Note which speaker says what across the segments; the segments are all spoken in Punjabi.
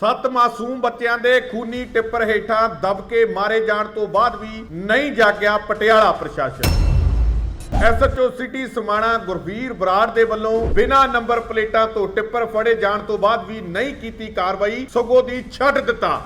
Speaker 1: ਸੱਤ ਮਾਸੂਮ ਬੱਚਿਆਂ ਦੇ ਖੂਨੀ ਟਿੱਪਰ ਹੇਠਾਂ ਦਬ ਕੇ ਮਾਰੇ ਜਾਣ ਤੋਂ ਬਾਅਦ ਵੀ ਨਹੀਂ ਜਾਗਿਆ ਪਟਿਆਲਾ ਪ੍ਰਸ਼ਾਸਨ। ਐਸਐਚਓ ਸਿਟੀ ਸਮਾਣਾ ਗੁਰਵੀਰ ਬਰਾੜ ਦੇ ਵੱਲੋਂ ਬਿਨਾਂ ਨੰਬਰ ਪਲੇਟਾਂ ਤੋਂ ਟਿੱਪਰ ਫੜੇ ਜਾਣ ਤੋਂ ਬਾਅਦ ਵੀ ਨਹੀਂ ਕੀਤੀ ਕਾਰਵਾਈ, ਸਗੋਂ ਦੀ ਛੱਡ ਦਿੱਤਾ।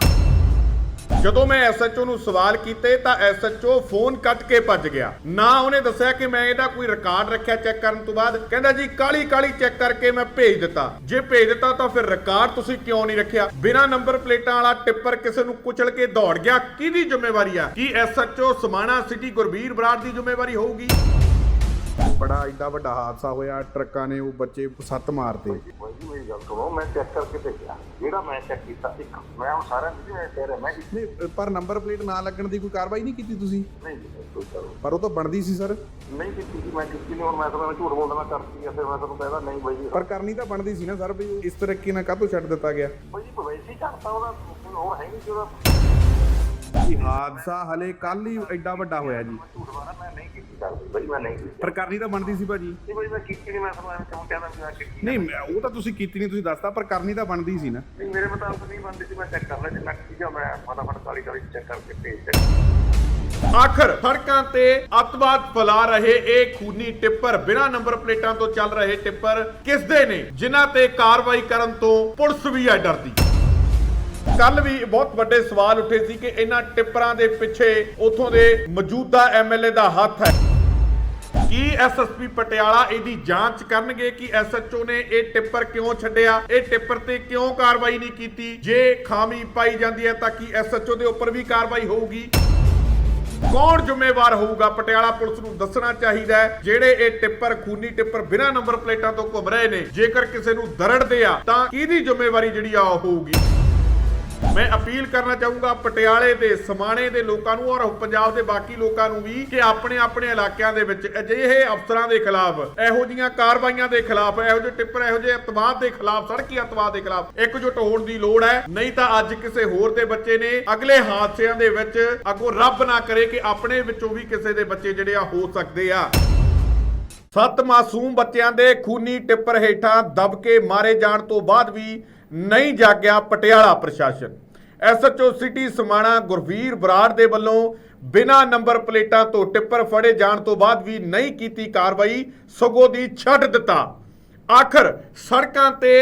Speaker 1: ਜਦੋਂ ਮੈਂ ਐਸਐਚਓ ਨੂੰ ਸਵਾਲ ਕੀਤੇ ਤਾਂ ਐਸਐਚਓ ਫੋਨ ਕੱਟ ਕੇ ਭੱਜ ਗਿਆ। ਨਾ ਉਹਨੇ ਦੱਸਿਆ ਕਿ ਮੈਂ ਇਹਦਾ ਕੋਈ ਰਿਕਾਰਡ ਰੱਖਿਆ ਚੈੱਕ ਕਰਨ ਤੋਂ ਬਾਅਦ। ਕਹਿੰਦਾ ਜੀ ਕਾਲੀ ਕਾਲੀ ਚੈੱਕ ਕਰਕੇ ਮੈਂ ਭੇਜ ਦਿੱਤਾ। ਜੇ ਭੇਜ ਦਿੱਤਾ ਤਾਂ ਫਿਰ ਰਿਕਾਰਡ ਤੁਸੀਂ ਕਿਉਂ ਨਹੀਂ ਰੱਖਿਆ? ਬਿਨਾਂ ਨੰਬਰ ਪਲੇਟਾਂ ਵਾਲਾ ਟਿੱਪਰ ਕਿਸੇ ਨੂੰ ਕੁਚਲ ਕੇ ਦੌੜ ਗਿਆ। ਕਿਹਦੀ ਜ਼ਿੰਮੇਵਾਰੀ ਆ? ਕੀ ਐਸਐਚਓ ਸਮਾਣਾ ਸਿਟੀ ਗੁਰਬੀਰ ਬਰਾੜ ਦੀ ਜ਼ਿੰਮੇਵਾਰੀ ਹੋਊਗੀ? ਬੜਾ ਐਡਾ ਵੱਡਾ ਹਾਦਸਾ ਹੋਇਆ ਟਰੱਕਾਂ ਨੇ ਉਹ ਬੱਚੇ ਸੱਤ ਮਾਰਤੇ।
Speaker 2: ਮੇਰੀ ਗੱਲ ਸੁਣੋ ਮੈਂ ਚੈੱਕ ਕਰਕੇ ਭੇਜਿਆ ਜਿਹੜਾ ਮੈਂ ਚੈੱਕ ਕੀਤਾ ਇੱਕ ਮੈਂ ਹੁਣ ਸਾਰਿਆਂ ਦੀ ਮੈਂ ਕਹਿ ਰਿਹਾ ਮੈਂ ਕਿ
Speaker 3: ਨਹੀਂ ਪਰ ਨੰਬਰ ਪਲੇਟ ਨਾ ਲੱਗਣ ਦੀ ਕੋਈ ਕਾਰਵਾਈ ਨਹੀਂ ਕੀਤੀ ਤੁਸੀਂ?
Speaker 2: ਨਹੀਂ ਨਹੀਂ ਕੋਈ ਕਰੋ
Speaker 3: ਪਰ ਉਹ ਤਾਂ ਬਣਦੀ ਸੀ ਸਰ।
Speaker 2: ਨਹੀਂ ਕੀਤੀ ਜੀ ਮੈਂ ਕੀਤੀ ਨਹੀਂ ਹੁਣ ਮੈਂ ਤਾਂ ਮੈਂ ਝੂਠ ਬੋਲਦਾ ਮੈਂ ਕਰਤੀ ਆ ਫਿਰ ਮੈਂ ਤੁਹਾਨੂੰ ਕਹਿੰਦਾ ਨਹੀਂ ਬਾਈ ਜੀ।
Speaker 3: ਪਰ ਕਰਨੀ ਤਾਂ ਬਣਦੀ ਸੀ ਨਾ ਸਰ ਵੀ ਉਹ ਇਸ ਤਰੀਕੇ ਨਾਲ ਕਾਹਤੋਂ ਛੱਡ ਦਿੱਤਾ ਗਿਆ?
Speaker 2: ਬਾਈ ਜੀ ਵੈਸੇ ਹੀ ਕਰਤਾ ਉਹਦਾ ਕੋਈ ਹੋਰ ਹੈ ਨਹੀਂ ਕਿ ਉਹਦਾ।
Speaker 3: ਜੀ ਹਾਦਸਾ? ਹਲੇ ਕੱਲ ਹੀ ਐਡਾ ਵੱਡਾ ਹੋਇਆ ਜੀ।
Speaker 2: ਝੂਠ ਮਾਰਾ ਮੈਂ ਨਹੀਂ ਕੀਤੀ ਕਰਦੀ ਬਾਈ ਮੈਂ ਨਹੀਂ ਕੀਤੀ
Speaker 3: ਪਰ ਕਰਨੀ ਤਾਂ ਬਣਦੀ ਸੀ ਭਾਜੀ।
Speaker 2: ਨਹੀਂ ਬਾਈ ਮੈਂ ਕੀਤੀ ਨਹੀਂ ਮੈਂ ਤੁਹਾਨੂੰ ਐਵੇਂ ਕਿਉਂ ਕਹਿੰਦਾ ਵੀ ਮੈਂ ਕੀਤੀ
Speaker 3: ਨਹੀਂ ਮੈਂ- ਉਹ ਤਾਂ ਤੁਸੀਂ ਕੀਤੀ ਨਹੀਂ ਤੁਸੀਂ ਦੱਸਤਾ ਪਰ ਕਰਨੀ ਤਾਂ ਬਣਦੀ ਸੀ ਨਾ।
Speaker 2: ਨਹੀਂ ਮੇਰੇ ਮੁਤਾਬਕ ਨਹੀਂ ਬੰਦੀ ਸੀ ਮੈਂ ਚੈੱਕ ਕਰ ਲਿਆ ਜਿੰਨਾ ਠੀਕ ਆ ਮੈਂ ਫਟਾਫਟ ਕਾਲੀ ਕਾਲੀ ਚੈੱਕ ਕਰਕੇ ਭੇਜ ਦਿੱਤਾ।
Speaker 1: ਆਖਰ ਸੜਕਾਂ ਤੇ ਅੱਤਵਾਦ ਫੈਲਾ ਰਹੇ ਇਹ ਖੂਨੀ ਟਿੱਪਰ ਬਿਨਾਂ ਨੰਬਰ ਪਲੇਟਾਂ ਤੋਂ ਚੱਲ ਰਹੇ ਟਿੱਪਰ ਕਿਸ ਦੇ ਨੇ? ਜਿਨ੍ਹਾਂ ਤੇ ਕਾਰਵਾਈ ਕਰਨ ਤੋਂ ਪੁਲਿਸ ਵੀ ਹੈ ਡਰਦੀ। ਕੱਲ ਵੀ ਬਹੁਤ ਵੱਡੇ ਸਵਾਲ ਉੱਠੇ ਸੀ ਕਿ ਇਹਨਾਂ ਟਿੱਪਰਾਂ ਦੇ ਪਿੱਛੇ ਉਥੋਂ ਦੇ ਮੌਜੂਦਾ ਐਮਐਲਏ ਦਾ ਹੱਥ ਹੈ। ਕੀ ਐਸਐਸਪੀ ਪਟਿਆਲਾ ਇਹਦੀ ਜਾਂਚ ਕਰਨਗੇ ਕਿ ਐਸਐਚਓ ਨੇ ਇਹ ਟਿੱਪਰ ਕਿਉਂ ਛੱਡਿਆ? ਇਹ ਟਿੱਪਰ ਤੇ ਕਿਉਂ ਕਾਰਵਾਈ ਨਹੀਂ ਕੀਤੀ? ਜੇ ਖਾਮੀ ਪਾਈ ਜਾਂਦੀ ਹੈ ਤਾਂ ਕੀ ਐਸਐਚਓ ਦੇ ਉੱਪਰ ਵੀ ਕਾਰਵਾਈ ਹੋਊਗੀ? ਕੌਣ ਜ਼ਿੰਮੇਵਾਰ ਹੋਊਗਾ? ਪਟਿਆਲਾ ਪੁਲਿਸ ਨੂੰ ਦੱਸਣਾ ਚਾਹੀਦਾ ਹੈ। ਜਿਹੜੇ ਇਹ ਟਿੱਪਰ, ਖੂਨੀ ਟਿੱਪਰ ਬਿਨਾਂ ਨੰਬਰ ਪਲੇਟਾਂ ਤੋਂ ਘੁੰਮ ਰਹੇ ਨੇ, ਜੇਕਰ ਕਿਸੇ ਨੂੰ ਦਰੜਦੇ ਆ, ਤਾਂ ਕਿਹਦੀ ਜ਼ਿੰਮੇਵਾਰੀ ਜਿਹੜੀ ਆ ਉਹ ਹੋਊਗੀ? ਮੈਂ ਅਪੀਲ ਕਰਨਾ ਚਾਹੂੰਗਾ ਪਟਿਆਲੇ ਦੇ ਸਮਾਣੇ ਦੇ ਲੋਕਾਂ ਨੂੰ ਔਰ ਪੰਜਾਬ ਦੇ ਬਾਕੀ ਲੋਕਾਂ ਨੂੰ ਵੀ ਕਿ ਆਪਣੇ ਆਪਣੇ ਇਲਾਕਿਆਂ ਦੇ ਵਿੱਚ ਅਜਿਹੇ ਅਫਸਰਾਂ ਦੇ ਖਿਲਾਫ, ਇਹੋ ਜੀਆਂ ਕਾਰਵਾਈਆਂ ਦੇ ਖਿਲਾਫ, ਇਹੋ ਜਿਹੇ ਟਿੱਪਰ, ਇਹੋ ਜਿਹੇ ਅਤਵਾਦ ਦੇ ਖਿਲਾਫ, ਸੜਕੀ ਅਤਵਾਦ ਦੇ ਖਿਲਾਫ ਇਕਜੁੱਟ ਹੋਣ ਦੀ ਲੋੜ ਹੈ। ਨਹੀਂ ਤਾਂ ਅੱਜ ਕਿਸੇ ਹੋਰ ਦੇ ਬੱਚੇ ਨੇ ਅਗਲੇ ਹਾਦਸਿਆਂ ਦੇ ਵਿੱਚ ਅੱਗੋਂ ਰੱਬ ਨਾ ਕਰੇ ਕਿ ਆਪਣੇ ਵਿੱਚੋਂ ਵੀ ਕਿਸੇ ਦੇ ਬੱਚੇ ਜਿਹੜੇ ਆ ਹੋ ਸਕਦੇ ਆ। ਸੱਤ ਮਾਸੂਮ ਬੱਚਿਆਂ ਦੇ ਖੂਨੀ ਟਿੱਪਰ ਹੇਠਾਂ ਦਬ ਕੇ ਮਾਰੇ ਜਾਣ ਤੋਂ ਬਾਅਦ ਵੀ ਨਹੀਂ ਜਾਗਿਆ ਪਟਿਆਲਾ ਪ੍ਰਸ਼ਾਸਨ। ਐਸਐਚਓ ਸਿਟੀ ਸਮਾਣਾ ਗੁਰਵੀਰ ਬਰਾੜ ਦੇ ਵੱਲੋਂ ਬਿਨਾਂ ਨੰਬਰ ਪਲੇਟਾਂ ਤੋਂ ਟਿੱਪਰ ਫੜੇ ਜਾਣ ਤੋਂ ਬਾਅਦ ਵੀ ਨਹੀਂ ਕੀਤੀ ਕਾਰਵਾਈ, ਸਗੋਂ ਦੀ ਛੱਡ ਦਿੱਤਾ। ਆਖਰ ਸੜਕਾਂ ਤੇ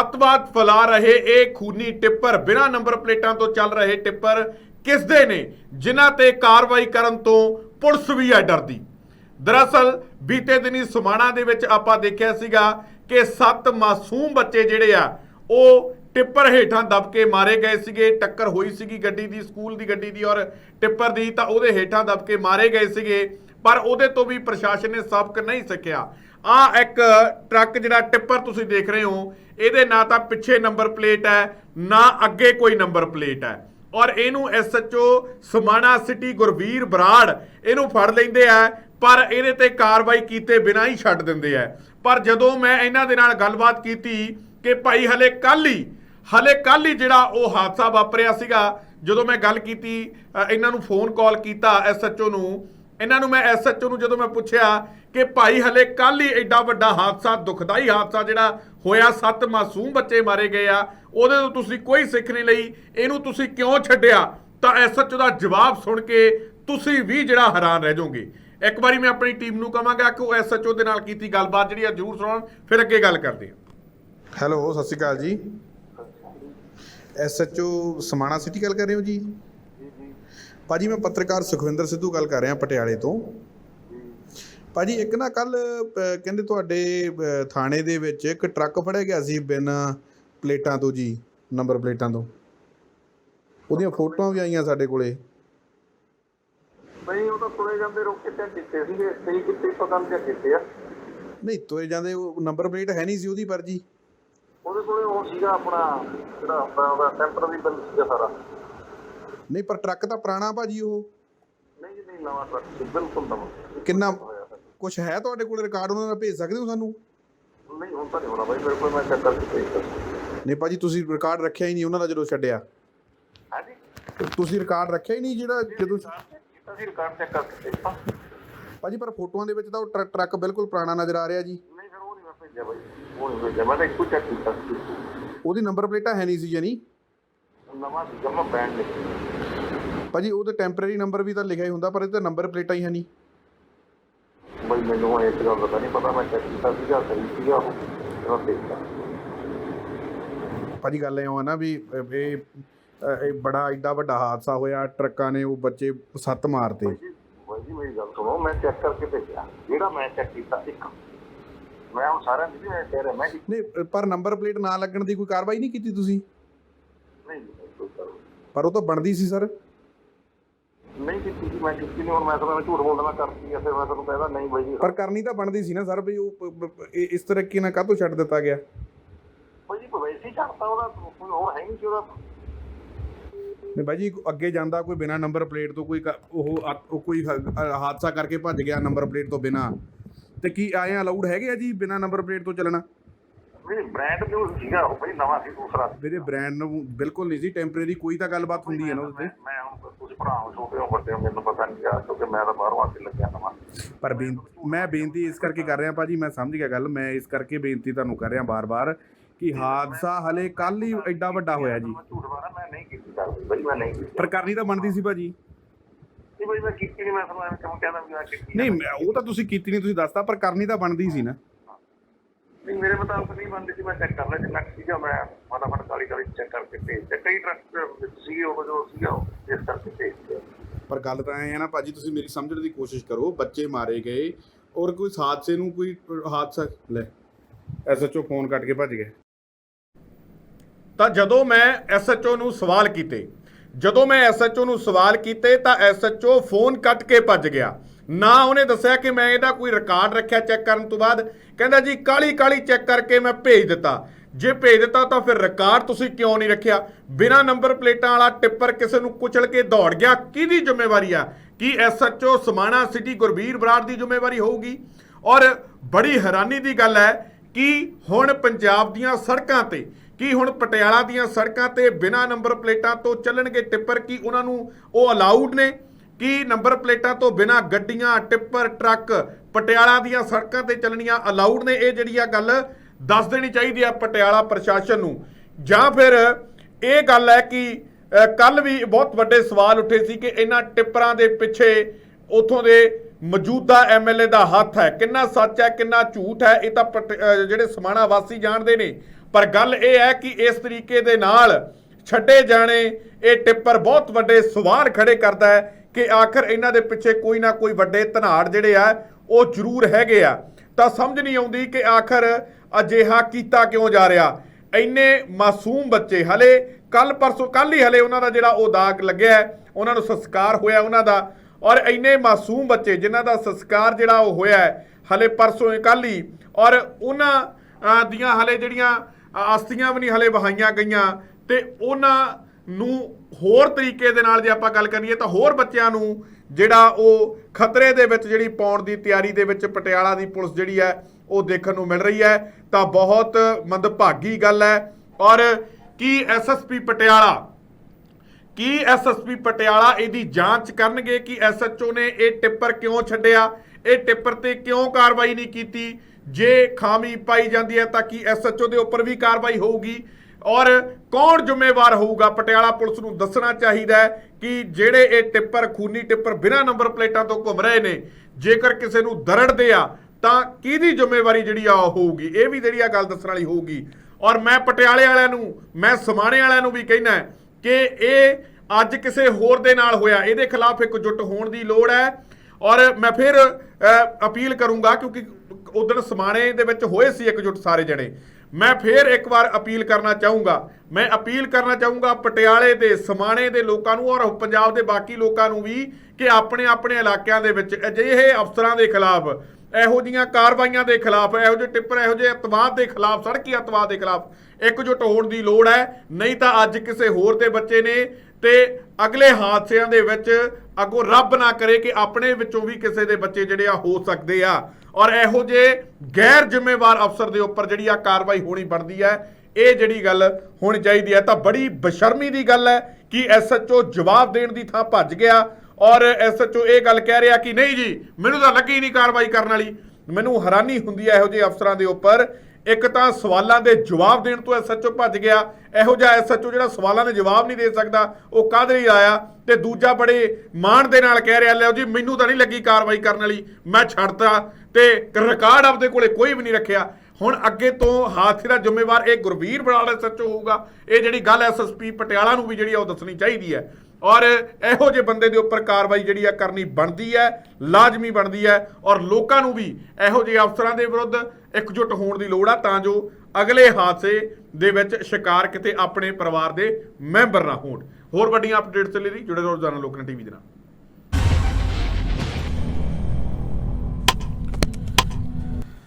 Speaker 1: ਅੱਤਵਾਦ ਫੈਲਾ ਰਹੇ ਇਹ ਖੂਨੀ ਟਿੱਪਰ, ਬਿਨਾਂ ਨੰਬਰ ਪਲੇਟਾਂ ਤੋਂ ਚੱਲ ਰਹੇ ਟਿੱਪਰ ਕਿਸ ਦੇ ਨੇ, ਜਿਨ੍ਹਾਂ ਤੇ ਕਾਰਵਾਈ ਕਰਨ ਤੋਂ ਪੁਲਿਸ ਵੀ ਹੈ ਡਰਦੀ। ਦਰਅਸਲ, ਬੀਤੇ ਦਿਨੀ ਸਮਾਣਾ ਦੇ ਵਿੱਚ ਆਪਾਂ ਦੇਖਿਆ ਸੀਗਾ ਕਿ ਸੱਤ ਮਾਸੂਮ ਬੱਚੇ ਜਿਹੜੇ ਆ ਉਹ ਟਿੱਪਰ ਹੇਠਾਂ ਦਬ ਕੇ ਮਾਰੇ ਗਏ ਸੀਗੇ, ਟੱਕਰ ਹੋਈ ਸੀਗੀ ਗੱਡੀ ਦੀ, ਸਕੂਲ ਦੀ ਗੱਡੀ ਦੀ ਔਰ ਟਿੱਪਰ ਦੀ ਤਾਂ ਉਹਦੇ ਹੇਠਾਂ ਦਬ ਕੇ ਮਾਰੇ ਗਏ ਸੀਗੇ, ਪਰ ਉਹਦੇ ਤੋਂ ਵੀ ਪ੍ਰਸ਼ਾਸਨ ਨੇ ਸਬਕ ਨਹੀਂ ਸਿੱਖਿਆ। ਆ ਇੱਕ ਟਰੱਕ ਜਿਹੜਾ ਟਿੱਪਰ ਤੁਸੀਂ ਦੇਖ ਰਹੇ ਹੋ, ਇਹਦੇ ਨਾ ਤਾਂ ਪਿੱਛੇ ਨੰਬਰ ਪਲੇਟ ਹੈ, ਨਾ ਅੱਗੇ ਕੋਈ ਨੰਬਰ ਪਲੇਟ ਹੈ। ਔਰ ਇਹਨੂੰ ਐਸਐਚਓ ਸਮਾਣਾ ਸਿਟੀ ਗੁਰਵੀਰ ਬਰਾੜ ਇਹਨੂੰ ਫੜ ਲੈਂਦੇ ਆ, ਪਰ ਇਹਦੇ ਤੇ ਕਾਰਵਾਈ ਕੀਤੇ ਬਿਨਾਂ ਹੀ ਛੱਡ ਦਿੰਦੇ ਆ। ਪਰ ਜਦੋਂ ਮੈਂ ਇਹਨਾਂ ਦੇ ਨਾਲ ਗੱਲਬਾਤ ਕੀਤੀ ਕਿ ਭਾਈ ਹਲੇ ਕੱਲ ਹੀ, ਹਲੇ ਕੱਲ ਹੀ ਜਿਹੜਾ ਉਹ ਹਾਦਸਾ ਵਾਪਰਿਆ ਸੀਗਾ। ਜਦੋਂ ਮੈਂ ਗੱਲ ਕੀਤੀ ਇਹਨਾਂ ਨੂੰ ਫੋਨ ਕਾਲ ਕੀਤਾ ਐਸਐਚਓ ਨੂੰ, ਇਹਨਾਂ ਨੂੰ ਮੈਂ ਐਸਐਚਓ ਨੂੰ ਜਦੋਂ ਮੈਂ ਪੁੱਛਿਆ ਕਿ ਭਾਈ ਹਲੇ ਕੱਲ ਹੀ ਐਡਾ ਵੱਡਾ ਹਾਦਸਾ, ਦੁਖਦਾਈ ਹਾਦਸਾ ਜਿਹੜਾ ਹੋਇਆ, ਸੱਤ ਮਾਸੂਮ ਬੱਚੇ ਮਾਰੇ ਗਏ ਆ, ਉਹਦੇ ਤੋਂ ਤੁਸੀਂ ਕੋਈ ਸਿੱਖ ਨਹੀਂ ਲਈ, ਇਹਨੂੰ ਤੁਸੀਂ ਕਿਉਂ ਛੱਡਿਆ? ਤਾਂ ਐਸਐਚਓ ਦਾ ਜਵਾਬ ਸੁਣ ਕੇ ਤੁਸੀਂ ਵੀ ਜਿਹੜਾ ਹੈਰਾਨ ਰਹਿ ਜਾਓਗੇ। ਇੱਕ ਵਾਰੀ ਮੈਂ ਆਪਣੀ ਟੀਮ ਨੂੰ ਕਹਾਂਗਾ ਕਿ ਉਹ ਐਸਐਚਓ ਦੇ ਨਾਲ ਕੀਤੀ ਗੱਲਬਾਤ ਜਿਹੜੀ ਆ, ਜ਼ਰੂਰ ਸੁਣਾਉਣ, ਫਿਰ ਅੱਗੇ ਗੱਲ ਕਰਦੇ ਹਾਂ
Speaker 3: ਹੈਲੋ ਸਤਿ ਸ਼੍ਰੀ ਅਕਾਲ ਜੀ। ਐਸਐਚਓ ਸਮਾਣਾ ਸਿਟੀ ਗੱਲ ਕਰ ਰਹੇ ਹੋ ਜੀ? ਭਾਜੀ ਮੈਂ ਪੱਤਰਕਾਰ ਸੁਖਵਿੰਦਰ ਸਿੱਧੂ ਗੱਲ ਕਰ ਰਿਹਾ ਪਟਿਆਲੇ ਤੋਂ। ਭਾਜੀ ਇੱਕ ਨਾ ਕੱਲ ਕਹਿੰਦੇ ਤੁਹਾਡੇ ਥਾਣੇ ਦੇ ਵਿੱਚ ਇੱਕ ਟਰੱਕ ਫੜਿਆ ਗਿਆ ਸੀ ਬਿਨ ਪਲੇਟਾਂ ਤੋਂ ਜੀ ਨੰਬਰ ਪਲੇਟਾਂ ਤੋਂ। ਉਹਦੀਆਂ ਫੋਟੋਆਂ ਵੀ ਆਈਆਂ ਸਾਡੇ ਕੋਲੇ।
Speaker 2: ਬਈ ਉਹ ਤਾਂ ਤੁਰੇ ਜਾਂਦੇ ਰੋਕ ਕੇ ਤੇ ਕੀਤੇ ਸੀਗੇ। ਸਹੀ ਕਿਤੇ ਪਤਾ ਨਹੀਂ ਕੀਤੇ ਆ।
Speaker 3: ਨਹੀਂ ਤੋਏ ਜਾਂਦੇ ਉਹ ਨੰਬਰ ਪਲੇਟ ਹੈ ਨਹੀਂ ਸੀ ਉਹਦੀ ਪਰ ਜੀ।
Speaker 2: ਉਹਦੇ ਕੋਲੇ ਉਹ ਸੀਗਾ ਆਪਣਾ ਜਿਹੜਾ ਹੁੰਦਾ ਉਹਦਾ ਟੈਂਪਰ ਵੀ ਬਿੱਲ ਸੀਗਾ ਸਾਰਾ।
Speaker 3: ਨਹੀਂ ਪਰ ਟਰੱਕ ਤਾਂ ਪੁਰਾਣਾ ਭਾਜੀ ਉਹ।
Speaker 2: ਨਹੀਂ ਜੀ ਨਹੀਂ ਨਵਾਂ ਟਰੱਕ ਸੀ ਬਿਲਕੁਲ ਨਵਾਂ।
Speaker 3: ਕਿੰਨਾ
Speaker 2: ਹੋਇਆ ਸੀ।
Speaker 3: ਕੁਝ ਹੈ ਤੁਹਾਡੇ ਕੋਲ ਰਿਕਾਰਡ ਉਹਨਾਂ ਦਾ ਭੇਜ ਸਕਦੇ ਹੋ ਸਾਨੂੰ?
Speaker 2: ਨਹੀਂ ਹੁਣ ਤਾਂ ਨਹੀਂ ਹੋਣਾ ਬਾਈ ਮੇਰੇ ਕੋਲ ਮੈਂ ਚੈੱਕ ਕਰਕੇ ਭੇਜ ਦਿੱਤਾ
Speaker 3: ਨਹੀਂ ਭਾਜੀ ਤੁਸੀਂ ਰਿਕਾਰਡ ਰੱਖਿਆ ਹੀ ਨਹੀਂ ਉਹਨਾਂ ਦਾ ਜਦੋਂ ਛੱਡਿਆ।
Speaker 2: ਹਾਂਜੀ?
Speaker 3: ਤੁਸੀਂ ਰਿਕਾਰਡ ਰੱਖਿਆ ਹੀ ਨਹੀਂ ਜਿਹੜਾ ਜਦੋਂ
Speaker 2: ਕੀਤਾ ਸੀ ਰਿਕਾਰਡ ਚੈੱਕ ਕਰਕੇ ਭੇਜਤਾ।
Speaker 3: ਭਾਜੀ ਪਰ ਫੋਟੋਆਂ ਦੇ ਵਿੱਚ ਤਾਂ ਉਹ ਟਰੱਕ- ਟਰੱਕ ਬਿਲਕੁਲ ਪੁਰਾਣਾ ਨਜ਼ਰ ਆ ਰਿਹਾ ਜੀ।
Speaker 2: ਨਹੀਂ ਫਿਰ ਉਹ ਨਹੀਂ ਮੈਂ ਭੇਜਿਆ ਬਾਈ। ਉਹ ਨਹੀਂ ਭੇਜਿਆ ਮੈਂ ਤਾਂ ਇੱਕੋ ਚੈੱਕ ਕੀਤਾ ਸੀ।
Speaker 3: ਉਹਦੀ ਨੰਬਰ ਪਲੇਟਾਂ ਹੈ ਨਹੀਂ ਸੀ ਜਾਨੀ
Speaker 2: ਨਵਾਂ ਸੀਗਾ ਮੈਂ ਬੈਂਡ ਲਿਖਿਆ
Speaker 3: ਭਾਜੀ ਉਹ ਤੇ ਟੈਂਪਰੇਰੀ ਨੰਬਰ ਵੀ ਤਾਂ ਲਿਖਿਆ ਹੀ ਹੁੰਦਾ ਪਰ ਇਹ ਤੇ ਨੰਬਰ ਪਲੇਟਾਂ ਹੀ ਹੈ ਨਹੀਂ।
Speaker 2: ਬਈ ਮੈਨੂੰ ਹੁਣ ਇਸ ਗੱਲ ਦਾ ਨਹੀਂ ਪਤਾ ਮੈਂ ਚੈੱਕ ਕੀਤਾ ਸੀਗਾ ਸਹੀ ਸੀਗਾ ਉਹ। ਚਲੋ ਦੇਖਦਾ
Speaker 3: ਭਾਜੀ ਗੱਲ ਇਹ ਆ ਨਾ ਵੀ ਅਹ, ਇਹ ਅਹ, ਇਹ ਬੜਾ ਐਡਾ ਵੱਡਾ ਹਾਦਸਾ ਹੋਇਆ ਟਰੱਕਾਂ ਨੇ ਉਹ ਬੱਚੇ ਸੱਤ ਮਾਰਤੇ।
Speaker 2: ਬਾਈ ਜੀ ਬਾਈ ਜੀ ਮੇਰੀ ਗੱਲ ਸੁਣੋ ਮੈਂ ਚੈੱਕ ਕਰਕੇ ਭੇਜਿਆ ਜਿਹੜਾ ਮੈਂ ਚੈੱਕ ਕੀਤਾ ਇੱਕ ਮੈਂ ਹੁਣ ਸਾਰਿਆਂ ਦੀ ਮੈਂ ਕਹਿ ਰਿਹਾ ਮੈਂ ਕਿ
Speaker 3: ਨਹੀਂ ਪਰ ਨੰਬਰ ਪਲੇਟ ਨਾ ਲੱਗਣ ਦੀ ਕੋਈ ਕਾਰਵਾਈ ਨਹੀਂ ਕੀਤੀ ਤੁਸੀਂ?
Speaker 2: ਨਹੀਂ ਨਹੀਂ, ਨਹੀਂ।
Speaker 3: ਪਰ ਉਹ ਤਾਂ ਬਣਦੀ ਸੀ ਸਰ।
Speaker 2: ਨਹੀਂ ਕੀਤੀ ਜੀ ਮੈਂ ਕੀਤੀ ਨਹੀਂ ਹੁਣ ਮੈਂ ਤੁਹਾਨੂੰ ਝੂਠ ਬੋਲਦਾ ਮੈਂ ਕਰਤੀ ਆ ਫਿਰ ਮੈਂ ਤੁਹਾਨੂੰ ਕਹਿੰਦਾ ਨਹੀਂ ਬਾਈ ਜੀ।
Speaker 3: ਪਰ ਕਰਨੀ ਤਾਂ ਬਣਦੀ ਸੀ ਨਾ ਸਰ ਵੀ ਉਹ ਇਸ ਤਰੀਕੇ ਨਾਲ ਕਾਹਤੋਂ ਛੱਡ ਦਿੱਤਾ ਗਿਆ?
Speaker 2: ਬਾਈ ਜੀ ਵੈਸੇ ਹੀ ਛੱਡਤਾ ਉਹਦਾ ਕੋਈ ਹੋਰ ਹੈ ਨਹੀਂ ਸੀ ਉਹਦਾ।
Speaker 3: ਨਹੀਂ ਬਾਈ ਜੀ ਅੱਗੇ ਜਾਂਦਾ ਕੋਈ ਬਿਨਾ ਨੰਬਰ ਪਲੇਟ ਤੋਂ ਕੋਈ ਉਹ ਉਹ ਕੋਈ ਹਾਦਸਾ ਕਰਕੇ ਭੱਜ ਗਿਆ ਨੰਬਰ ਪਲੇਟ ਤੋਂ ਬਿਨਾ। ਤੇ ਕੀ ਆਏ ਅਲਾਉਡ ਹੈਗੇ ਆ ਜੀ ਬਿਨਾ ਨੰਬਰ ਪਲੇਟ ਤੋਂ ਚੱਲਣਾ?
Speaker 2: ਨਹੀਂ ਬ੍ਰਾਂਡ ਨਿਊ ਸੀਗਾ ਉਹ ਬਈ ਨਵਾਂ ਸੀ ਦੂਸਰਾ।
Speaker 3: ਵੀਰੇ ਬ੍ਰਾਂਡ ਨੂੰ ਬਿਲਕੁਲ ਨਹੀਂ ਸੀ ਟੈਂਪਰੇਰੀ ਕੋਈ ਤਾਂ ਗੱਲਬਾਤ ਹੁੰਦੀ ਹੈ ਨਾ ਉਹਦੇ
Speaker 2: ਮੈਂ ਮੈਂ ਹੁਣ ਤੁਸੀਂ ਭਰਾ ਹੋ ਛੋਟੇ ਹੋ ਵੱਡੇ ਹੋ ਮੈਨੂੰ ਪਤਾ ਨਹੀਂ ਆ ਕਿਉਂਕਿ ਮੈਂ ਤਾਂ ਬਾਹਰੋਂ ਆ ਕੇ ਲੱਗਿਆ ਨਵਾਂ।
Speaker 3: ਪਰ ਬੇਨ- ਮੈਂ ਬੇਨਤੀ ਇਸ ਕਰਕੇ ਕਰ ਰਿਹਾ ਭਾਜੀ ਮੈਂ ਸਮਝ ਗਿਆ ਗੱਲ ਮੈਂ ਇਸ ਕਰਕੇ ਬੇਨਤੀ ਤੁਹਾਨੂੰ ਕਰ ਰਿਹਾ ਬਾਰ-ਬਾਰ ਕਿ ਹਾਦਸਾ ਹਲੇ ਕੱਲ ਹੀ ਐਡਾ ਵੱਡਾ ਹੋਇਆ ਜੀ।
Speaker 2: ਮੈਂ ਝੂਠ ਮਾਰਾ ਮੈਂ ਨਹੀਂ ਕੀਤੀ ਕਰਦੀ ਬਈ ਮੈਂ ਨਹੀਂ ਕੀਤੀ।
Speaker 3: ਪਰ ਕਰਨੀ ਤਾਂ ਬਣਦੀ ਸੀ ਭਾਜੀ।
Speaker 2: ਬਈ ਮੈਂ ਕੀਤੀ ਨਹੀਂ ਮੈਂ ਤੁਹਾਨੂੰ ਐਵੇਂ ਕਿਉਂ ਕਹਿੰਦਾ ਵੀ ਮੈਂ ਕੀਤੀ
Speaker 3: ਨਹੀਂ ਮੈਂ- ਉਹ ਤਾਂ ਤੁਸੀਂ ਕੀਤੀ ਨਹੀਂ ਤੁਸੀਂ ਦੱਸਤਾ ਪਰ ਕਰਨੀ ਤਾਂ ਬਣਦੀ ਸੀ ਨਾ।
Speaker 2: ਨਹੀਂ ਮੇਰੇ ਮੁਤਾਬਕ ਨਹੀਂ ਬੰਦੀ ਸੀ ਮੈਂ ਚੈੱਕ ਕਰ ਲਿਆ ਜਿੰਨਾ ਕੁ ਸੀਗਾ ਮੈਂ ਫਟਾਫਟ ਕਾਲੀ ਕਾਲੀ ਚੈੱਕ ਕਰਕੇ ਭੇਜ ਦਿੱਤਾ। ਕਈ ਟਰੱਕ ਸੀਗੇ ਉਹ ਜੋ ਸੀਗਾ ਉਹ ਇਸ ਕਰਕੇ ਭੇਜ ਦਿੱਤਾ।
Speaker 3: ਪਰ ਗੱਲ ਤਾਂ ਐ ਹੈ ਨਾ ਭਾਜੀ ਤੁਸੀਂ ਮੇਰੀ ਸਮਝਣ ਦੀ ਕੋਸ਼ਿਸ਼ ਕਰੋ ਬੱਚੇ ਮਾਰੇ ਗਏ ਔਰ ਕੋਈ ਹਾਦਸੇ ਨੂੰ ਕੋਈ ਹਾਦਸਾ ਲੈ ਐਸਐਚਓ ਫੋਨ ਕੱਟ ਕੇ ਭੱਜ ਗਏ।
Speaker 1: ਤਾਂ ਜਦੋਂ ਮੈਂ ਐਸਐਚਓ ਨੂੰ ਸਵਾਲ ਕੀਤੇ ਜਦੋਂ ਮੈਂ ਐਸਐਚਓ ਨੂੰ ਸਵਾਲ ਕੀਤੇ ਤਾਂ ਐਸਐਚਓ ਫੋਨ ਕੱਟ ਕੇ ਭੱਜ ਗਿਆ। ਨਾ ਉਹਨੇ ਦੱਸਿਆ ਕਿ ਮੈਂ ਇਹਦਾ ਕੋਈ ਰਿਕਾਰਡ ਰੱਖਿਆ ਚੈੱਕ ਕਰਨ ਤੋਂ ਬਾਅਦ। ਕਹਿੰਦਾ ਜੀ ਕਾਲੀ ਕਾਲੀ ਚੈੱਕ ਕਰਕੇ ਮੈਂ ਭੇਜ ਦਿੱਤਾ। ਜੇ ਭੇਜ ਦਿੱਤਾ ਤਾਂ ਫਿਰ ਰਿਕਾਰਡ ਤੁਸੀਂ ਕਿਉਂ ਨਹੀਂ ਰੱਖਿਆ? ਬਿਨਾ ਨੰਬਰ ਪਲੇਟਾਂ ਵਾਲਾ ਟਿੱਪਰ ਕਿਸੇ ਨੂੰ ਕੁਚਲ ਕੇ ਦੌੜ ਗਿਆ। ਕਿਹਦੀ ਜ਼ਿੰਮੇਵਾਰੀ ਆ? ਕੀ ਐਸਐਚਓ ਸਮਾਣਾ ਸਿਟੀ ਗੁਰਬੀਰ ਬਰਾੜ ਦੀ ਜ਼ਿੰਮੇਵਾਰੀ ਹੋਊਗੀ? ਔਰ ਬੜੀ ਹੈਰਾਨੀ ਦੀ ਗੱਲ ਹੈ ਕਿ ਹੁਣ ਪੰਜਾਬ ਦੀਆਂ ਸੜਕਾਂ ਤੇ ਕੀ ਹੁਣ ਪਟਿਆਲਾ ਦੀਆਂ ਸੜਕਾਂ ਤੇ ਬਿਨਾ ਨੰਬਰ ਪਲੇਟਾਂ ਤੋਂ ਚੱਲਣਗੇ ਟਿੱਪਰ? ਕੀ ਉਹਨਾਂ ਨੂੰ ਉਹ ਅਲਾਉਡ ਨੇ? ਕੀ ਨੰਬਰ ਪਲੇਟਾਂ ਤੋਂ ਬਿਨਾ ਗੱਡੀਆਂ, ਟਿੱਪਰ, ਟਰੱਕ ਪਟਿਆਲਾ ਦੀਆਂ ਸੜਕਾਂ ਤੇ ਚੱਲਣੀਆਂ ਅਲਾਉਡ ਨੇ? ਇਹ ਜਿਹੜੀ ਆ ਗੱਲ ਦੱਸ ਦੇਣੀ ਚਾਹੀਦੀ ਆ ਪਟਿਆਲਾ ਪ੍ਰਸ਼ਾਸਨ ਨੂੰ। ਜਾਂ ਫਿਰ ਇਹ ਗੱਲ ਹੈ ਕਿ ਕੱਲ ਵੀ ਬਹੁਤ ਵੱਡੇ ਸਵਾਲ ਉੱਠੇ ਸੀ ਕਿ ਇਹਨਾਂ ਟਿੱਪਰਾਂ ਦੇ ਪਿੱਛੇ ਉਥੋਂ ਦੇ ਮੌਜੂਦਾ ਐਮਐਲਏ ਦਾ ਹੱਥ ਹੈ। ਕਿੰਨਾ ਸੱਚ ਹੈ, ਕਿੰਨਾ ਝੂਠ ਹੈ, ਇਹ ਤਾਂ ਪਟ- ਜਿਹੜੇ ਸਮਾਣਾ ਵਾਸੀ ਜਾਣਦੇ ਨੇ। ਪਰ ਗੱਲ ਇਹ ਹੈ ਕਿ ਇਸ ਤਰੀਕੇ ਦੇ ਨਾਲ ਛੱਡੇ ਜਾਣੇ, ਇਹ ਟਿੱਪਰ ਬਹੁਤ ਵੱਡੇ ਸਵਾਲ ਖੜੇ ਕਰਦਾ ਹੈ ਕਿ ਆਖਰ ਇਹਨਾਂ ਦੇ ਪਿੱਛੇ ਕੋਈ ਨਾ ਕੋਈ ਵੱਡੇ ਧਨਾੜ ਜਿਹੜੇ ਆ, ਉਹ ਜ਼ਰੂਰ ਹੈਗੇ ਆ। ਤਾਂ ਸਮਝ ਨਹੀਂ ਆਉਂਦੀ ਕਿ ਆਖਰ ਅਜਿਹਾ ਕੀਤਾ ਕਿਉਂ ਜਾ ਰਿਹਾ? ਇੰਨੇ ਮਾਸੂਮ ਬੱਚੇ ਹਲੇ ਕੱਲ ਪਰਸੋਂ ਕੱਲ ਹੀ ਹਲੇ ਉਹਨਾਂ ਦਾ ਜਿਹੜਾ ਉਹ ਦਾਗ ਲੱਗਿਆ ਉਹਨਾਂ ਨੂੰ ਸੰਸਕਾਰ ਹੋਇਆ ਉਹਨਾਂ ਦਾ। ਔਰ ਇੰਨੇ ਮਾਸੂਮ ਬੱਚੇ ਜਿਨ੍ਹਾਂ ਦਾ ਸੰਸਕਾਰ ਜਿਹੜਾ ਉਹ ਹੋਇਆ ਹੈ, ਹਲੇ ਪਰਸੋਂ ਕੱਲ ਹੀ। ਔਰ ਉਹਨਾਂ ਦੀਆਂ ਹਲੇ ਜਿਹੜੀਆਂ ਅ, ਵੀ ਨਹੀਂ ਹਲੇ ਵਹਾਈਆਂ ਗਈਆਂ। ਤੇ ਉਹਨਾਂ ਨੂੰ ਹੋਰ ਤਰੀਕੇ ਦੇ ਨਾਲ ਜੇ ਆਪਾਂ ਗੱਲ ਕਰੀਏ ਤਾਂ ਹੋਰ ਬੱਚਿਆਂ ਨੂੰ ਜਿਹੜਾ ਉਹ ਖਤਰੇ ਦੇ ਵਿੱਚ ਜਿਹੜੀ ਪਾਉਣ ਦੀ ਤਿਆਰੀ ਦੇ ਵਿੱਚ ਪਟਿਆਲਾ ਦੀ ਪੁਲਿਸ ਜਿਹੜੀ ਹੈ ਉਹ ਦੇਖਣ ਨੂੰ ਮਿਲ ਰਹੀ ਹੈ। ਤਾਂ ਬਹੁਤ ਮੰਦਭਾਗੀ ਗੱਲ ਹੈ। ਔਰ ਕੀ ਐਸਐਸਪੀ ਪਟਿਆਲਾ ਕੀ ਐਸਐਸਪੀ ਪਟਿਆਲਾ ਇਹਦੀ ਜਾਂਚ ਕਰਨਗੇ ਕਿ ਐਸਐਚਓ ਨੇ ਇਹ ਟਿੱਪਰ ਕਿਉਂ ਛੱਡਿਆ ਇਹ ਟਿੱਪਰ ਤੇ ਕਿਉਂ ਕਾਰਵਾਈ ਨਹੀਂ ਕੀਤੀ? ਜੇ ਖਾਮੀ ਪਾਈ ਜਾਂਦੀ ਹੈ ਤਾਂ ਕੀ ਐਸਐਚਓ ਦੇ ਉੱਪਰ ਵੀ ਕਾਰਵਾਈ ਹੋਊਗੀ? ਔਰ ਕੌਣ ਜ਼ਿੰਮੇਵਾਰ ਹੋਊਗਾ? ਪਟਿਆਲਾ ਪੁਲਿਸ ਨੂੰ ਦੱਸਣਾ ਚਾਹੀਦਾ ਹੈ ਕਿ ਜਿਹੜੇ ਇਹ ਟਿੱਪਰ, ਖੂਨੀ ਟਿੱਪਰ ਬਿਨਾਂ ਨੰਬਰ ਪਲੇਟਾਂ ਤੋਂ ਘੁੰਮ ਰਹੇ ਨੇ, ਜੇਕਰ ਕਿਸੇ ਨੂੰ ਦਰੜਦੇ ਆ, ਤਾਂ ਕਿਹਦੀ ਜ਼ਿੰਮੇਵਾਰੀ ਜਿਹੜੀ ਆ ਉਹ ਹੋਊਗੀ? ਇਹ ਵੀ ਜਿਹੜੀ ਆ ਗੱਲ ਦੱਸਣ ਵਾਲੀ ਹੋਊਗੀ। ਔਰ ਮੈਂ ਪਟਿਆਲੇ ਵਾਲਿਆਂ ਨੂੰ, ਮੈਂ ਸਮਾਣੇ ਵਾਲਿਆਂ ਨੂੰ ਵੀ ਕਹਿਣਾ ਕਿ ਇਹ ਅੱਜ ਕਿਸੇ ਹੋਰ ਦੇ ਨਾਲ ਹੋਇਆ। ਇਹਦੇ ਖਿਲਾਫ ਇੱਕ ਜੁੱਟ ਹੋਣ ਦੀ ਲੋੜ ਹੈ। ਔਰ ਮੈਂ ਫਿਰ ਅਪੀਲ ਕਰੂੰਗਾ ਕਿਉਂਕਿ ਉਦੋਂ ਸਮਾਣੇ ਦੇ ਵਿੱਚ ਹੋਏ ਸੀ ਇਕਜੁੱਟ ਸਾਰੇ ਜਣੇ। ਮੈਂ ਫਿਰ ਇੱਕ ਵਾਰ ਅਪੀਲ ਕਰਨਾ ਚਾਹੂੰਗਾ। ਮੈਂ ਅਪੀਲ ਕਰਨਾ ਚਾਹੂੰਗਾ ਪਟਿਆਲੇ ਦੇ ਸਮਾਣੇ ਦੇ ਲੋਕਾਂ ਨੂੰ ਔਰ ਪੰਜਾਬ ਦੇ ਬਾਕੀ ਲੋਕਾਂ ਨੂੰ ਵੀ ਕਿ ਆਪਣੇ ਆਪਣੇ ਇਲਾਕਿਆਂ ਦੇ ਵਿੱਚ ਅਜਿਹੇ ਅਫਸਰਾਂ ਦੇ ਖਿਲਾਫ, ਇਹੋ ਜੀਆਂ ਕਾਰਵਾਈਆਂ ਦੇ ਖਿਲਾਫ, ਇਹੋ ਜਿਹੇ ਟਿੱਪਰ, ਇਹੋ ਜਿਹੇ ਅਤਵਾਦ ਦੇ ਖਿਲਾਫ, ਸੜਕੀ ਅਤਵਾਦ ਦੇ ਖਿਲਾਫ ਇਕਜੁੱਟ ਹੋਣ ਦੀ ਲੋੜ ਹੈ। ਨਹੀਂ ਤਾਂ ਅੱਜ ਕਿਸੇ ਹੋਰ ਦੇ ਬੱਚੇ ਨੇ ਤੇ ਅਗਲੇ ਹਾਦਸਿਆਂ ਦੇ ਵਿੱਚ ਅੱਗੋਂ ਰੱਬ ਨਾ ਕਰੇ ਕਿ ਆਪਣੇ ਵਿੱਚੋਂ ਵੀ ਕਿਸੇ ਦੇ ਬੱਚੇ ਜਿਹੜੇ ਆ ਹੋ ਸਕਦੇ ਆ। ਔਰ ਇਹੋ ਜਿਹੇ ਗੈਰ ਜ਼ਿੰਮੇਵਾਰ ਅਫਸਰ ਦੇ ਉੱਪਰ ਜਿਹੜੀ ਆ ਕਾਰਵਾਈ ਹੋਣੀ ਬਣਦੀ ਹੈ, ਇਹ ਜਿਹੜੀ ਗੱਲ ਹੋਣੀ ਚਾਹੀਦੀ ਹੈ, ਤਾਂ ਬੜੀ ਬਸ਼ਰਮੀ ਦੀ ਗੱਲ ਹੈ ਕਿ ਐਸਐਚਓ ਜਵਾਬ ਦੇਣ ਦੀ ਥਾਂ ਭੱਜ ਗਿਆ ਔਰ ਐਸਐਚਓ ਇਹ ਗੱਲ ਕਹਿ ਰਿਹਾ ਕਿ ਨਹੀਂ ਜੀ, ਮੈਨੂੰ ਤਾਂ ਲੱਗੀ ਨਹੀਂ ਕਾਰਵਾਈ ਕਰਨ ਵਾਲੀ। ਮੈਨੂੰ ਹੈਰਾਨੀ ਹੁੰਦੀ ਹੈ ਇਹੋ ਜਿਹੇ ਅਫਸਰਾਂ ਦੇ ਉੱਪਰ। ਇੱਕ ਤਾਂ ਸਵਾਲਾਂ ਦੇ ਜਵਾਬ ਦੇਣ ਤੋਂ ਐਸਐਚਓ ਭੱਜ ਗਿਆ। ਇਹੋ ਜਿਹਾ ਐਸਐਚਓ ਜਿਹੜਾ ਸਵਾਲਾਂ ਦੇ ਜਵਾਬ ਨਹੀਂ ਦੇ ਸਕਦਾ, ਉਹ ਕਾਹਦੇ ਲਈ ਆਇਆ? ਤੇ ਦੂਜਾ ਬੜੇ ਮਾਣ ਦੇ ਨਾਲ ਕਹਿ ਰਿਹਾ ਲਿਓ ਜੀ, ਮੈਨੂੰ ਤਾਂ ਨਹੀਂ ਲੱਗੀ ਕਾਰਵਾਈ ਕਰਨ ਵਾਲੀ, ਮੈਂ ਛੱਡਤਾ। ਤੇ ਰਿਕਾਰਡ ਆਪਦੇ ਕੋਲੇ ਕੋਈ ਵੀ ਨਹੀਂ ਰੱਖਿਆ। ਹੁਣ ਅੱਗੇ ਤੋਂ ਹਾਦਸੇ ਦਾ ਜ਼ਿੰਮੇਵਾਰ ਇਹ ਗੁਰਵੀਰ ਬਰਾੜ ਐਸਐਚਓ ਹੋਊਗਾ। ਇਹ ਜਿਹੜੀ ਗੱਲ ਐਸਐਸਪੀ ਪਟਿਆਲਾ ਨੂੰ ਵੀ ਜਿਹੜੀ ਆ ਉਹ ਦੱਸਣੀ ਚਾਹੀਦੀ ਹੈ। ਔਰ ਇਹੋ ਜਿਹੇ ਬੰਦੇ ਦੇ ਉੱਪਰ ਕਾਰਵਾਈ ਜਿਹੜੀ ਆ ਕਰਨੀ ਬਣਦੀ ਹੈ, ਲਾਜ਼ਮੀ ਬਣਦੀ ਹੈ ਔਰ ਲੋਕਾਂ ਨੂੰ ਵੀ ਇਹੋ ਜਿਹੇ ਅਫਸਰਾਂ ਦੇ ਵਿਰੁੱਧ ਇਕਜੁੱਟ ਹੋਣ ਦੀ ਲੋੜ ਆ ਤਾਂ ਜੋ ਅਗਲੇ ਹਾਦਸੇ ਦੇ ਵਿੱਚ ਸ਼ਿਕਾਰ ਕਿਤੇ ਆਪਣੇ ਪਰਿਵਾਰ ਦੇ ਮੈਂਬਰ ਨਾ ਹੋਣ। ਹੋਰ ਵੱਡੀਆਂ ਅਪਡੇਟਸ ਲਈ ਜੁੜੇ ਰਹੋ ਰੋਜ਼ਾਨਾ ਲੋਕਨ ਟੀਵੀ ਦੇ ਨਾਲ।